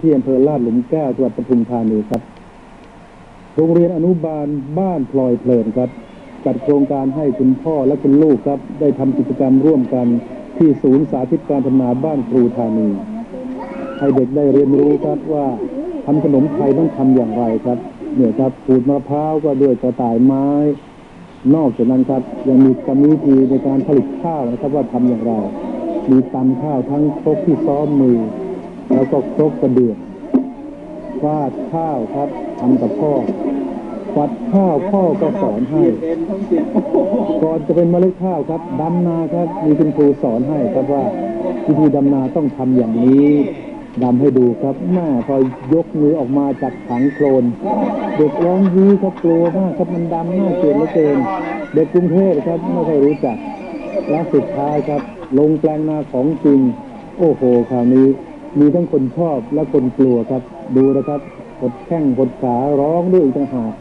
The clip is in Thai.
ที่อำเภอลาดหลุมแก้วจังหวัดปทุมธานีครับ โรงเรียนอนุบาลบ้านพลอยเพลินครับ จัดโครงการให้คุณพ่อและคุณลูกครับ ได้ทำกิจกรรมร่วมกันที่ศูนย์สาธิตการทำนาบ้านครูธานี ให้เด็กได้เรียนรู้ครับว่าทำขนมไทยต้องทำอย่างไรครับ เนี่ยครับขูดมะพร้าวก็ด้วยกระต่ายไม้ นอกจากนั้นครับยังมีกรรมวิธีในการผลิตข้าวนะครับว่าทำอย่างไรมีตำข้าวทั้งครกที่ซ้อมมือ แล้วก็ครกกระเดือกฟาดข้าวครับทำกับพ่อฟัดข้าวพ่อก็สอนให้ ก่อนจะเป็นเมล็ดข้าวครับดำนาครับมีคุณครูสอนให้ครับว่าวิธีดำนาต้องทำอย่างนี้ดำให้ดูครับแม่พอยกมือออกมาจากถังโคลนเด็กร้องยี้ครับกลัวมากครับมันดำมากเกินเหลือเกินเด็กกรุงเทพครับไม่ค่อยรู้จักและสุดท้ายครับ ลงแปลงนาของจริง โอ้โหคราวนี้ มีทั้งคนชอบและคนกลัวครับ ดูนะครับหดแข้งหดขาร้องด้วยอีกต่างหาก